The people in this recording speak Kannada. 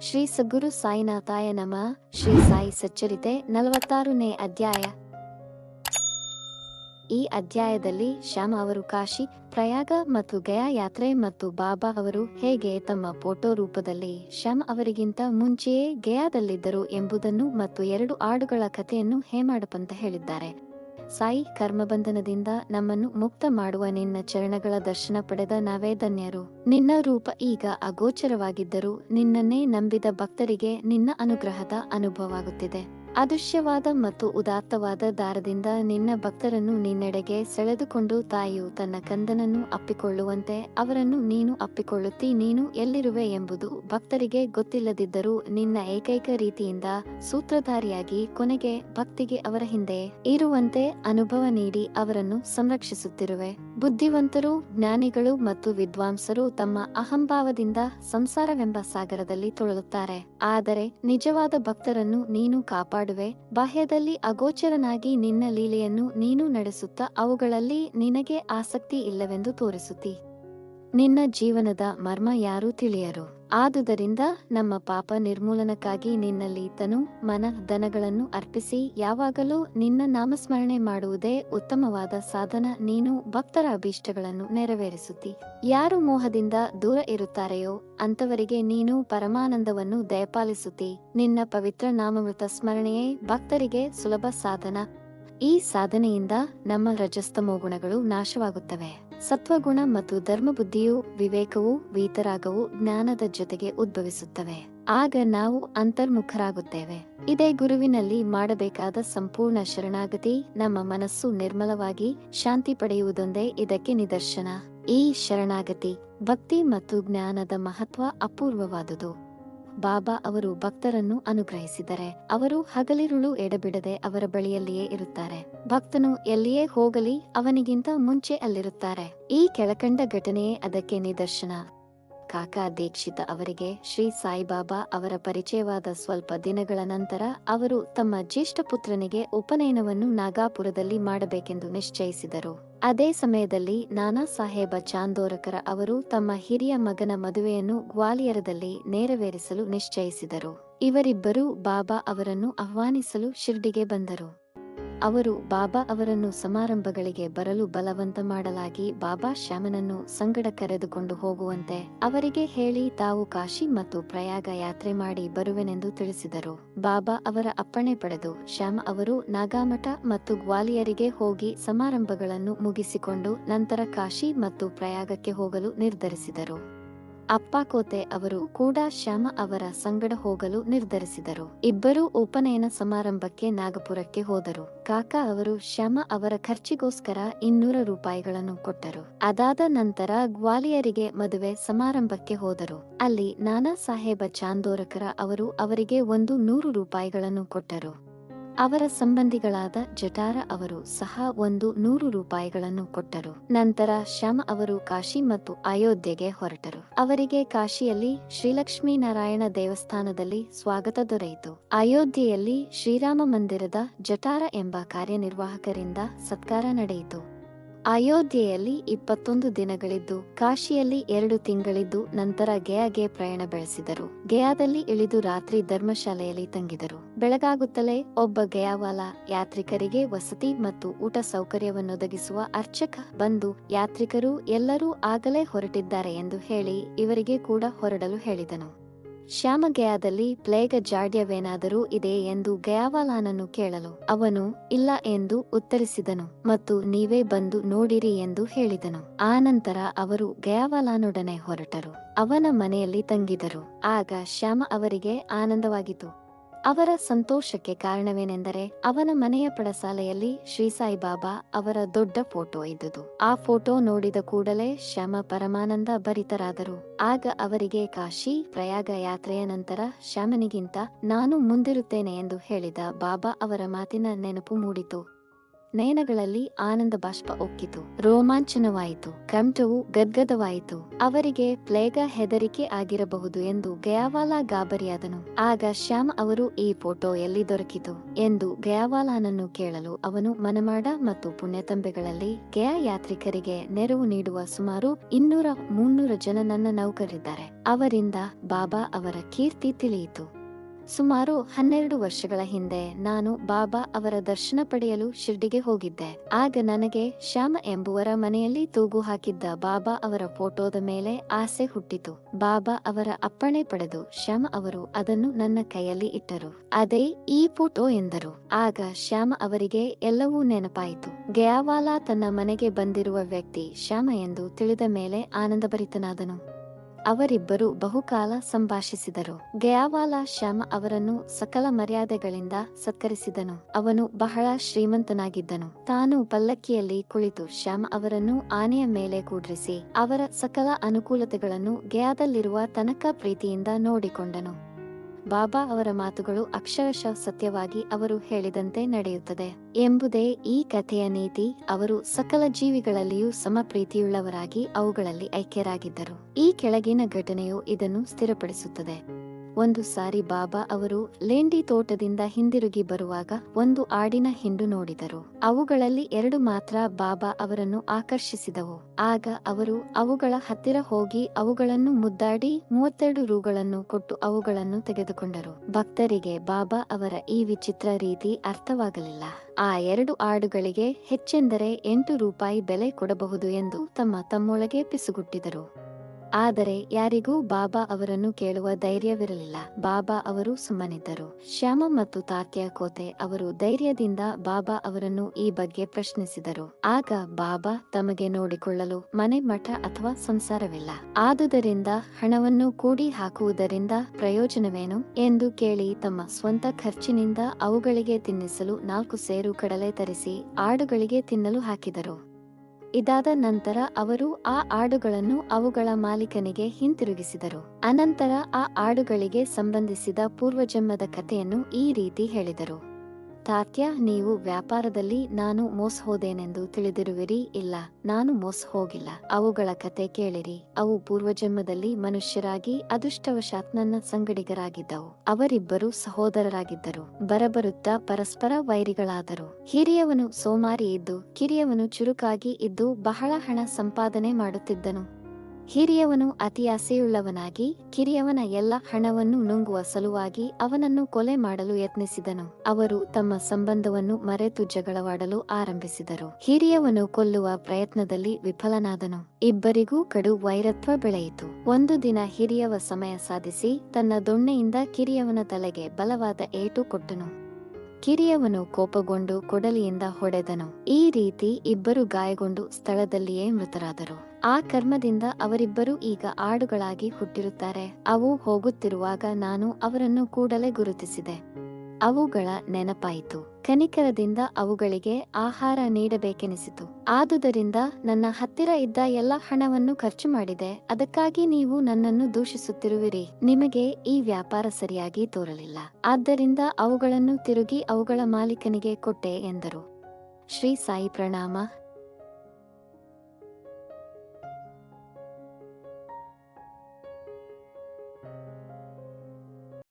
ಶ್ರೀ ಸದ್ಗುರು ಸಾಯಿನಾಥಾಯ ನಮ. ಶ್ರೀ ಸಾಯಿ ಸಚ್ಚರಿತೆ ನಲವತ್ತಾರನೇ ಅಧ್ಯಾಯ. ಈ ಅಧ್ಯಾಯದಲ್ಲಿ ಶ್ಯಾಮ್ ಅವರು ಕಾಶಿ, ಪ್ರಯಾಗ ಮತ್ತು ಗಯಾ ಯಾತ್ರೆ ಮತ್ತು ಬಾಬಾ ಅವರು ಹೇಗೆ ತಮ್ಮ ಫೋಟೋ ರೂಪದಲ್ಲಿ ಶ್ಯಾಮ್ ಅವರಿಗಿಂತ ಮುಂಚೆಯೇ ಗಯಾದಲ್ಲಿದ್ದರು ಎಂಬುದನ್ನು ಮತ್ತು ಎರಡು ಆಡುಗಳ ಕಥೆಯನ್ನು ಹೇಮಾಡಪಂತ ಹೇಳಿದ್ದಾರೆ. ಸಾಯಿ ಕರ್ಮಬಂಧನದಿಂದ ನಮ್ಮನ್ನು ಮುಕ್ತ ಮಾಡುವ ನಿನ್ನ ಚರಣಗಳ ದರ್ಶನ ಪಡೆದ ನಾವೇ ಧನ್ಯರು. ನಿನ್ನ ರೂಪ ಈಗ ಅಗೋಚರವಾಗಿದ್ದರೂ ನಿನ್ನನ್ನೇ ನಂಬಿದ ಭಕ್ತರಿಗೆ ನಿನ್ನ ಅನುಗ್ರಹದ ಅನುಭವವಾಗುತ್ತಿದೆ. ಅದೃಶ್ಯವಾದ ಮತ್ತು ಉದಾತ್ತವಾದ ದಾರದಿಂದ ನಿನ್ನ ಭಕ್ತರನ್ನು ನಿನ್ನೆಡೆಗೆ ಸೆಳೆದುಕೊಂಡು ತಾಯಿಯು ತನ್ನ ಕಂದನನ್ನು ಅಪ್ಪಿಕೊಳ್ಳುವಂತೆ ಅವರನ್ನು ನೀನು ಅಪ್ಪಿಕೊಳ್ಳುತ್ತಿ ನೀನು ಎಲ್ಲಿರುವೆ ಎಂಬುದು ಭಕ್ತರಿಗೆ ಗೊತ್ತಿಲ್ಲದಿದ್ದರೂ ನಿನ್ನ ಏಕೈಕ ರೀತಿಯಿಂದ ಸೂತ್ರಧಾರಿಯಾಗಿ ಕೊನೆಗೆ ಭಕ್ತಿಗೆ ಅವರ ಹಿಂದೆ ಇರುವಂತೆ ಅನುಭವ ನೀಡಿ ಅವರನ್ನು ಸಂರಕ್ಷಿಸುತ್ತಿರುವೆ. ಬುದ್ಧಿವಂತರು, ಜ್ಞಾನಿಗಳು ಮತ್ತು ವಿದ್ವಾಂಸರು ತಮ್ಮ ಅಹಂಭಾವದಿಂದ ಸಂಸಾರವೆಂಬ ಸಾಗರದಲ್ಲಿ ತೊಳಲುತ್ತಾರೆ. ಆದರೆ ನಿಜವಾದ ಭಕ್ತರನ್ನು ನೀನು ಕಾಪಾಡುವೆ. ಬಾಹ್ಯದಲ್ಲಿ ಅಗೋಚರನಾಗಿ ನಿನ್ನ ಲೀಲೆಯನ್ನು ನೀನು ನಡೆಸುತ್ತಾ ಅವುಗಳಲ್ಲಿ ನಿನಗೆ ಆಸಕ್ತಿ ಇಲ್ಲವೆಂದು ತೋರಿಸುತ್ತಿ. ನಿನ್ನ ಜೀವನದ ಮರ್ಮ ಯಾರೂ ತಿಳಿಯರು. ಆದುದರಿಂದ ನಮ್ಮ ಪಾಪ ನಿರ್ಮೂಲನಕ್ಕಾಗಿ ನಿನ್ನಲ್ಲಿ ತನು ಮನ ದನಗಳನ್ನು ಅರ್ಪಿಸಿ ಯಾವಾಗಲೂ ನಿನ್ನ ನಾಮಸ್ಮರಣೆ ಮಾಡುವುದೇ ಉತ್ತಮವಾದ ಸಾಧನ. ನೀನು ಭಕ್ತರ ಅಭೀಷ್ಟಗಳನ್ನು ನೆರವೇರಿಸುತ್ತಿ. ಯಾರು ಮೋಹದಿಂದ ದೂರ ಇರುತ್ತಾರೆಯೋ ಅಂತವರಿಗೆ ನೀನು ಪರಮಾನಂದವನ್ನು ದಯಪಾಲಿಸುತ್ತಿ. ನಿನ್ನ ಪವಿತ್ರ ನಾಮಮೃತ ಸ್ಮರಣೆಯೇ ಭಕ್ತರಿಗೆ ಸುಲಭ ಸಾಧನ. ಈ ಸಾಧನೆಯಿಂದ ನಮ್ಮ ರಜಸ್ತಮೋ ಗುಣಗಳು ನಾಶವಾಗುತ್ತವೆ. ಸತ್ವಗುಣ ಮತ್ತು ಧರ್ಮಬುದ್ಧಿಯು ವಿವೇಕವು, ವೀತರಾಗವು, ಜ್ಞಾನದ ಜೊತೆಗೆ ಉದ್ಭವಿಸುತ್ತವೆ. ಆಗ ನಾವು ಅಂತರ್ಮುಖರಾಗುತ್ತೇವೆ. ಇದೇ ಗುರುವಿನಲ್ಲಿ ಮಾಡಬೇಕಾದ ಸಂಪೂರ್ಣ ಶರಣಾಗತಿ, ನಮ್ಮ ಮನಸ್ಸು ನಿರ್ಮಲವಾಗಿ ಶಾಂತಿ ಪಡೆಯುವುದೊಂದೇ ಇದಕ್ಕೆ ನಿದರ್ಶನ. ಈ ಶರಣಾಗತಿ, ಭಕ್ತಿ ಮತ್ತು ಜ್ಞಾನದ ಮಹತ್ವ ಅಪೂರ್ವವಾದುದು. ಬಾಬಾ ಅವರು ಭಕ್ತರನ್ನು ಅನುಗ್ರಹಿಸಿದರೆ. ಅವರು ಹಗಲಿರುಳು ಎಡಬಿಡದೆ ಅವರ ಬಳಿಯಲ್ಲಿಯೇ ಇರುತ್ತಾರೆ. ಭಕ್ತನು ಎಲ್ಲಿಯೇ ಹೋಗಲಿ ಅವನಿಗಿಂತ ಮುಂಚೆ ಅಲ್ಲಿರುತ್ತಾರೆ. ಈ ಕೆಳಕಂಡ ಘಟನೆಯೇ ಅದಕ್ಕೆ ನಿದರ್ಶನ. ಕಾಕಾ ದೀಕ್ಷಿತ ಅವರಿಗೆ ಶ್ರೀ ಸಾಯಿಬಾಬಾ ಅವರ ಪರಿಚಯವಾದ ಸ್ವಲ್ಪ ದಿನಗಳ ನಂತರ ಅವರು ತಮ್ಮ ಜ್ಯೇಷ್ಠ ಪುತ್ರನಿಗೆ ಉಪನಯನವನ್ನು ನಾಗಾಪುರದಲ್ಲಿ ಮಾಡಬೇಕೆಂದು ನಿಶ್ಚಯಿಸಿದರು. ಅದೇ ಸಮಯದಲ್ಲಿ ನಾನಾ ಸಾಹೇಬ ಚಾಂದೋರಕರ ಅವರು ತಮ್ಮ ಹಿರಿಯ ಮಗನ ಮದುವೆಯನ್ನು ಗ್ವಾಲಿಯರದಲ್ಲಿ ನೆರವೇರಿಸಲು ನಿಶ್ಚಯಿಸಿದರು. ಇವರಿಬ್ಬರೂ ಬಾಬಾ ಅವರನ್ನು ಆಹ್ವಾನಿಸಲು ಶಿರ್ಡಿಗೆ ಬಂದರು. ಅವರು ಬಾಬಾ ಅವರನ್ನು ಸಮಾರಂಭಗಳಿಗೆ ಬರಲು ಬಲವಂತ ಮಾಡಲಾಗಿ ಬಾಬಾ ಶ್ಯಾಮನನ್ನು ಸಂಗಡ ಕರೆದುಕೊಂಡು ಹೋಗುವಂತೆ ಅವರಿಗೆ ಹೇಳಿ ತಾವು ಕಾಶಿ ಮತ್ತು ಪ್ರಯಾಗ ಯಾತ್ರೆ ಮಾಡಿ ಬರುವೆನೆಂದು ತಿಳಿಸಿದರು. ಬಾಬಾ ಅವರ ಅಪ್ಪಣೆ ಪಡೆದು ಶ್ಯಾಮ ಅವರು ನಾಗಾಮಠ ಮತ್ತು ಗ್ವಾಲಿಯರಿಗೆ ಹೋಗಿ ಸಮಾರಂಭಗಳನ್ನು ಮುಗಿಸಿಕೊಂಡು ನಂತರ ಕಾಶಿ ಮತ್ತು ಪ್ರಯಾಗಕ್ಕೆ ಹೋಗಲು ನಿರ್ಧರಿಸಿದರು. ಅಪ್ಪ ಕೋತೆ ಅವರು ಕೂಡ ಶ್ಯಾಮ ಅವರ ಸಂಗಡ ಹೋಗಲು ನಿರ್ಧರಿಸಿದರು. ಇಬ್ಬರೂ ಉಪನಯನ ಸಮಾರಂಭಕ್ಕೆ ನಾಗಪುರಕ್ಕೆ ಹೋದರು. ಕಾಕಾ ಅವರು ಶ್ಯಾಮ ಅವರ ಖರ್ಚಿಗೋಸ್ಕರ ಇನ್ನೂರ ರೂಪಾಯಿಗಳನ್ನು ಕೊಟ್ಟರು. ಅದಾದ ನಂತರ ಗ್ವಾಲಿಯರಿಗೆ ಮದುವೆ ಸಮಾರಂಭಕ್ಕೆ ಹೋದರು. ಅಲ್ಲಿ ನಾನಾ ಸಾಹೇಬ ಚಾಂದೋರಕರ ಅವರು ಅವರಿಗೆ ಒಂದು ನೂರು ರೂಪಾಯಿಗಳನ್ನು ಕೊಟ್ಟರು. ಅವರ ಸಂಬಂಧಿಗಳಾದ ಜಟಾರ ಅವರು ಸಹ ಒಂದು ನೂರು ರೂಪಾಯಿಗಳನ್ನು ಕೊಟ್ಟರು. ನಂತರ ಶ್ಯಾಮ ಅವರು ಕಾಶಿ ಮತ್ತು ಅಯೋಧ್ಯೆಗೆ ಹೊರಟರು. ಅವರಿಗೆ ಕಾಶಿಯಲ್ಲಿ ಶ್ರೀಲಕ್ಷ್ಮೀ ನಾರಾಯಣ ದೇವಸ್ಥಾನದಲ್ಲಿ ಸ್ವಾಗತ ದೊರೆಯಿತು. ಅಯೋಧ್ಯೆಯಲ್ಲಿ ಶ್ರೀರಾಮ ಮಂದಿರದ ಜಟಾರ ಎಂಬ ಕಾರ್ಯನಿರ್ವಾಹಕರಿಂದ ಸತ್ಕಾರ ನಡೆಯಿತು. ಅಯೋಧ್ಯೆಯಲ್ಲಿ ಇಪ್ಪತ್ತೊಂದು ದಿನಗಳಿದ್ದು, ಕಾಶಿಯಲ್ಲಿ ಎರಡು ತಿಂಗಳಿದ್ದು ನಂತರ ಗಯಾಗೆ ಪ್ರಯಾಣ ಬೆಳೆಸಿದರು. ಗಯಾದಲ್ಲಿ ಇಳಿದು ರಾತ್ರಿ ಧರ್ಮಶಾಲೆಯಲ್ಲಿ ತಂಗಿದರು. ಬೆಳಗಾಗುತ್ತಲೇ ಒಬ್ಬ ಗಯಾವಾಲ ಯಾತ್ರಿಕರಿಗೆ ವಸತಿ ಮತ್ತು ಊಟ ಸೌಕರ್ಯವನ್ನೊದಗಿಸುವ ಅರ್ಚಕ ಬಂದು ಯಾತ್ರಿಕರು ಎಲ್ಲರೂ ಆಗಲೇ ಹೊರಟಿದ್ದಾರೆ ಎಂದು ಹೇಳಿ ಇವರಿಗೆ ಕೂಡ ಹೊರಡಲು ಹೇಳಿದನು. ಶ್ಯಾಮಗಯಾದಲ್ಲಿ ಪ್ಲೇಗ ಜಾಡ್ಯವೇನಾದರೂ ಇದೆ ಎಂದು ಗಯಾವಾಲಾನನ್ನು ಕೇಳಲು, ಅವನು, ಇಲ್ಲ ಎಂದು ಉತ್ತರಿಸಿದನು ಮತ್ತು ನೀವೇ ಬಂದು ನೋಡಿರಿ ಎಂದು ಹೇಳಿದನು. ಆನಂತರ ಅವರು ಗಯಾವಾಲಾನೊಡನೆ ಹೊರಟರು. ಅವನ ಮನೆಯಲ್ಲಿ ತಂಗಿದರು. ಆಗ ಶ್ಯಾಮ ಅವರಿಗೆ ಆನಂದವಾಗಿತು ಅವರ ಸಂತೋಷಕ್ಕೆ ಕಾರಣವೇನೆಂದರೆ ಅವನ ಮನೆಯ ಪಡಸಾಲೆಯಲ್ಲಿ ಶ್ರೀ ಸಾಯಿಬಾಬಾ ಅವರ ದೊಡ್ಡ ಫೋಟೋ ಇದ್ದುದು. ಆ ಫೋಟೋ ನೋಡಿದ ಕೂಡಲೇ ಶ್ಯಾಮ ಪರಮಾನಂದ ಭರಿತರಾದರು. ಆಗ ಅವರಿಗೆ ಕಾಶಿ ಪ್ರಯಾಗ ಯಾತ್ರೆಯ ನಂತರ ಶ್ಯಾಮನಿಗಿಂತ, ನಾನು ಮುಂದಿರುತ್ತೇನೆ ಎಂದು ಹೇಳಿದ ಬಾಬಾ ಅವರ ಮಾತಿನ ನೆನಪು ಮೂಡಿತು. ನಯನಗಳಲ್ಲಿ ಆನಂದ ಬಾಷ್ಪ ಒಕ್ಕಿತು ರೋಮಾಂಚನವಾಯಿತು. ಕಂಠವು ಗದ್ಗದವಾಯಿತು. ಅವರಿಗೆ ಪ್ಲೇಗ ಹೆದರಿಕೆ ಆಗಿರಬಹುದು ಎಂದು ಗಯಾವಾಲ ಗಾಬರಿಯಾದನು. ಆಗ ಶ್ಯಾಮ್ ಅವರು, ಈ ಫೋಟೋ ಎಲ್ಲಿ ದೊರಕಿತು? ಎಂದು ಗಯಾವಾಲನನ್ನು ಕೇಳಲು ಅವನು ಮನಮಾಡ ಮತ್ತು ಪುಣ್ಯತಂಬೆಗಳಲ್ಲಿ ಗಯಾ ಯಾತ್ರಿಕರಿಗೆ ನೆರವು ನೀಡುವ ಸುಮಾರು ಇನ್ನೂರ ಮುನ್ನೂರು ಜನ ನನ್ನ ನೌಕರಿದ್ದಾರೆ ಅವರಿಂದ ಬಾಬಾ ಅವರ ಕೀರ್ತಿ ತಿಳಿಯಿತು. ಸುಮಾರು ಹನ್ನೆರಡು ವರ್ಷಗಳ ಹಿಂದೆ ನಾನು ಬಾಬಾ ಅವರ ದರ್ಶನ ಪಡೆಯಲು ಶಿರ್ಡಿಗೆ ಹೋಗಿದ್ದೆ. ಆಗ ನನಗೆ ಶ್ಯಾಮ ಎಂಬುವರ ಮನೆಯಲ್ಲಿ ತೂಗು ಹಾಕಿದ್ದ ಬಾಬಾ ಅವರ ಫೋಟೋದ ಮೇಲೆ ಆಸೆ ಹುಟ್ಟಿತು. ಬಾಬಾ ಅವರ ಅಪ್ಪಣೆ ಪಡೆದು ಶ್ಯಾಮ ಅವರು ಅದನ್ನು ನನ್ನ ಕೈಯಲ್ಲಿ ಇಟ್ಟರು. ಅದೇ ಈ ಫೋಟೋ ಎಂದರು. ಆಗ ಶ್ಯಾಮ ಅವರಿಗೆ ಎಲ್ಲವೂ ನೆನಪಾಯಿತು. ಗಯಾವಾಲಾ ತನ್ನ ಮನೆಗೆ ಬಂದಿರುವ ವ್ಯಕ್ತಿ ಶ್ಯಾಮ ಎಂದು ತಿಳಿದ ಮೇಲೆ ಆನಂದಭರಿತನಾದನು. ಅವರಿಬ್ಬರು ಬಹುಕಾಲ ಸಂಭಾಷಿಸಿದರು. ಗಯಾವಾಲ ಶ್ಯಾಮ ಅವರನ್ನು ಸಕಲ ಮರ್ಯಾದೆಗಳಿಂದ ಸತ್ಕರಿಸಿದನು. ಅವನು ಬಹಳ ಶ್ರೀಮಂತನಾಗಿದ್ದನು. ತಾನು ಪಲ್ಲಕ್ಕಿಯಲ್ಲಿ ಕುಳಿತು ಶ್ಯಾಮ ಅವರನ್ನು ಆನೆಯ ಮೇಲೆ ಕೂಡ್ರಿಸಿ, ಅವರ ಸಕಲ ಅನುಕೂಲತೆಗಳನ್ನು ಗಯಾದಲ್ಲಿರುವ ತನಕ ಪ್ರೀತಿಯಿಂದ ನೋಡಿಕೊಂಡನು. ಬಾಬಾ ಅವರ ಮಾತುಗಳು ಅಕ್ಷರಶಃ ಸತ್ಯವಾಗಿ ಅವರು ಹೇಳಿದಂತೆ ನಡೆಯುತ್ತದೆ ಎಂಬುದೇ ಈ ಕಥೆಯ ನೀತಿ. ಅವರು ಸಕಲ ಜೀವಿಗಳಲ್ಲಿಯೂ ಸಮ ಪ್ರೀತಿಯುಳ್ಳವರಾಗಿ ಅವುಗಳಲ್ಲಿ ಐಕ್ಯರಾಗಿದ್ದರು. ಈ ಕೆಳಗಿನ ಘಟನೆಯು ಇದನ್ನು ಸ್ಥಿರಪಡಿಸುತ್ತದೆ. ಒಂದು ಸಾರಿ ಬಾಬಾ ಅವರು ಲೇಂಡಿ ತೋಟದಿಂದ ಹಿಂದಿರುಗಿ ಬರುವಾಗ ಒಂದು ಆಡಿನ ಹಿಂಡು ನೋಡಿದರು. ಅವುಗಳಲ್ಲಿ ಎರಡು ಮಾತ್ರ ಬಾಬಾ ಅವರನ್ನು ಆಕರ್ಷಿಸಿದವು. ಆಗ ಅವರು ಅವುಗಳ ಹತ್ತಿರ ಹೋಗಿ ಅವುಗಳನ್ನು ಮುದ್ದಾಡಿ ಮೂವತ್ತೆರಡು ರೂಗಳನ್ನು ಕೊಟ್ಟು ಅವುಗಳನ್ನು ತೆಗೆದುಕೊಂಡರು. ಭಕ್ತರಿಗೆ ಬಾಬಾ ಅವರ ಈ ವಿಚಿತ್ರ ರೀತಿ ಅರ್ಥವಾಗಲಿಲ್ಲ. ಆ ಎರಡು ಆಡುಗಳಿಗೆ ಹೆಚ್ಚೆಂದರೆ ಎಂಟು ರೂಪಾಯಿ ಬೆಲೆ ಕೊಡಬಹುದು ಎಂದು ತಮ್ಮ ತಮ್ಮೊಳಗೆ ಪಿಸುಗುಟ್ಟಿದರು. ಆದರೆ ಯಾರಿಗೂ ಬಾಬಾ ಅವರನ್ನು ಕೇಳುವ ಧೈರ್ಯವಿರಲಿಲ್ಲ. ಬಾಬಾ ಅವರು ಸುಮ್ಮನಿದ್ದರು. ಶ್ಯಾಮ ಮತ್ತು ತಾತ್ಯ ಕೋತೆ ಅವರು ಧೈರ್ಯದಿಂದ ಬಾಬಾ ಅವರನ್ನು ಈ ಬಗ್ಗೆ ಪ್ರಶ್ನಿಸಿದರು. ಆಗ ಬಾಬಾ ತಮಗೆ ನೋಡಿಕೊಳ್ಳಲು ಮನೆ ಮಠ ಅಥವಾ ಸಂಸಾರವಿಲ್ಲ. ಆದುದರಿಂದ ಹಣವನ್ನು ಕೂಡಿ ಹಾಕುವುದರಿಂದ ಪ್ರಯೋಜನವೇನು ಎಂದು ಕೇಳಿ ತಮ್ಮ ಸ್ವಂತ ಖರ್ಚಿನಿಂದ ಅವುಗಳಿಗೆ ತಿನ್ನಿಸಲು ನಾಲ್ಕು ಸೇರು ಕಡಲೆ ತರಿಸಿ ಆಡುಗಳಿಗೆ ತಿನ್ನಲು ಹಾಕಿದರು. ಇದಾದ ನಂತರ ಅವರು ಆ ಆಡುಗಳನ್ನು ಅವುಗಳ ಮಾಲೀಕನಿಗೆ ಹಿಂತಿರುಗಿಸಿದರು. ಅನಂತರ ಆ ಆಡುಗಳಿಗೆ ಸಂಬಂಧಿಸಿದ ಪೂರ್ವಜನ್ಮದ ಕಥೆಯನ್ನು ಈ ರೀತಿ ಹೇಳಿದರು. ತಾತ್ಯ, ನೀವು ವ್ಯಾಪಾರದಲ್ಲಿ ನಾನು ಮೋಸ ಹೋದೇನೆಂದು ತಿಳಿದಿರುವಿರಿ? ಇಲ್ಲ, ನಾನು ಮೋಸ ಹೋಗಿಲ್ಲ ಅವುಗಳ ಕತೆ ಕೇಳಿರಿ. ಅವು ಪೂರ್ವಜನ್ಮದಲ್ಲಿ ಮನುಷ್ಯರಾಗಿ, ಅದೃಷ್ಟವಶಾತ್ ನನ್ನ ಸಂಗಡಿಗರಾಗಿದ್ದವು. ಅವರಿಬ್ಬರು ಸಹೋದರರಾಗಿದ್ದರು. ಬರಬರುತ್ತಾ ಪರಸ್ಪರ ವೈರಿಗಳಾದರು. ಹಿರಿಯವನು ಸೋಮಾರಿ ಇದ್ದು, ಕಿರಿಯವನು ಚುರುಕಾಗಿ ಇದ್ದು ಬಹಳ ಹಣ ಸಂಪಾದನೆ ಮಾಡುತ್ತಿದ್ದನು. ಹಿರಿಯವನು ಅತಿಯಾಸೆಯುಳ್ಳವನಾಗಿ ಕಿರಿಯವನ ಎಲ್ಲ ಹಣವನ್ನು ನುಂಗುವ ಸಲುವಾಗಿ ಅವನನ್ನು ಕೊಲೆ ಮಾಡಲು ಯತ್ನಿಸಿದನು. ಅವರು ತಮ್ಮ ಸಂಬಂಧವನ್ನು ಮರೆತು ಜಗಳವಾಡಲು ಆರಂಭಿಸಿದರು. ಹಿರಿಯವನು ಕೊಲ್ಲುವ ಪ್ರಯತ್ನದಲ್ಲಿ ವಿಫಲನಾದನು. ಇಬ್ಬರಿಗೂ ಕಡು ವೈರತ್ವ ಬೆಳೆಯಿತು. ಒಂದು ದಿನ ಹಿರಿಯವ ಸಮಯ ಸಾಧಿಸಿ, ತನ್ನ ದೊಣ್ಣೆಯಿಂದ ಕಿರಿಯವನ ತಲೆಗೆ ಬಲವಾದ ಏಟು ಕೊಟ್ಟನು. ಕಿರಿಯವನು ಕೋಪಗೊಂಡು ಕೊಡಲಿಯಿಂದ ಹೊಡೆದನು. ಈ ರೀತಿ ಇಬ್ಬರು ಗಾಯಗೊಂಡು ಸ್ಥಳದಲ್ಲಿಯೇ ಮೃತರಾದರು. ಆ ಕರ್ಮದಿಂದ ಅವರಿಬ್ಬರು ಈಗ ಆಡುಗಳಾಗಿ ಹುಟ್ಟಿರುತ್ತಾರೆ. ಅವು ಹೋಗುತ್ತಿರುವಾಗ ನಾನು ಅವರನ್ನು ಕೂಡಲೇ ಗುರುತಿಸಿದೆ. ಅವುಗಳ ನೆನಪಾಯಿತು. ಕನಿಕರದಿಂದ ಅವುಗಳಿಗೆ ಆಹಾರ ನೀಡಬೇಕೆನಿಸಿತು. ಆದುದರಿಂದ ನನ್ನ ಹತ್ತಿರ ಇದ್ದ ಎಲ್ಲ ಹಣವನ್ನು ಖರ್ಚು ಮಾಡಿದೆ. ಅದಕ್ಕಾಗಿ ನೀವು ನನ್ನನ್ನು ದೂಷಿಸುತ್ತಿರುವಿರಿ. ನಿಮಗೆ ಈ ವ್ಯಾಪಾರ ಸರಿಯಾಗಿ ತೋರಲಿಲ್ಲ. ಆದ್ದರಿಂದ ಅವುಗಳನ್ನು ತಿರುಗಿ ಅವುಗಳ ಮಾಲೀಕನಿಗೆ ಕೊಟ್ಟೆ ಎಂದರು. ಶ್ರೀ ಸಾಯಿ ಪ್ರಣಾಮ.